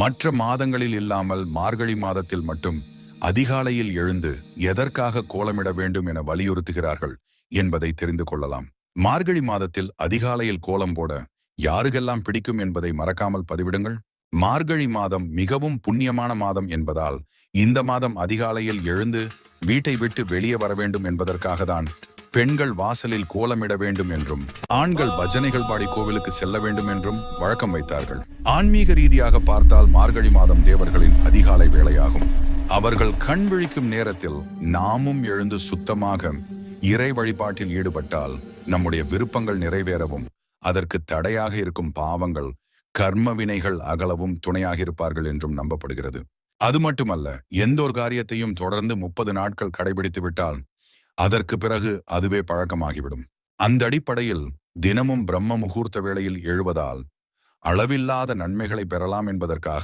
மற்ற மாதங்களில் இல்லாமல் மார்கழி மாதத்தில் மட்டும் அதிகாலையில் எழுந்து எதற்காக கோலமிட வேண்டும் என வலியுறுத்துகிறார்கள் என்பதை தெரிந்து கொள்ளலாம். மார்கழி மாதத்தில் அதிகாலையில் கோலம் போட யாருக்கெல்லாம் பிடிக்கும் என்பதை மறக்காமல் பதிவிடுங்கள். மார்கழி மாதம் மிகவும் புண்ணியமான மாதம் என்பதால் இந்த மாதம் அதிகாலையில் எழுந்து வீட்டை விட்டு வெளியே வர வேண்டும் என்பதற்காக தான் பெண்கள் வாசலில் கோலமிட வேண்டும் என்றும் ஆண்கள் பஜனைகள் பாடி கோவிலுக்கு செல்ல வேண்டும் என்றும் வழக்கம் வைத்தார்கள். ஆன்மீக ரீதியாக பார்த்தால் மார்கழி மாதம் தேவர்களின் அதிகாலை வேலையாகும் அவர்கள் கண் விழிக்கும் நேரத்தில் நாமும் எழுந்து சுத்தமாக இறை வழிபாட்டில் ஈடுபட்டால் நம்முடைய விருப்பங்கள் நிறைவேறவும் அதற்கு தடையாக இருக்கும் பாவங்கள் கர்ம வினைகள் அகலவும் துணையாக இருப்பார்கள் என்றும் நம்பப்படுகிறது. அது மட்டுமல்ல எந்த ஒரு காரியத்தையும் தொடர்ந்து முப்பது நாட்கள் கடைபிடித்து விட்டால் அதற்கு பிறகு அதுவே பழக்கமாகிவிடும். அந்த அடிப்படையில் தினமும் பிரம்ம முகூர்த்த வேளையில் எழுவதால் அளவில்லாத நன்மைகளை பெறலாம் என்பதற்காக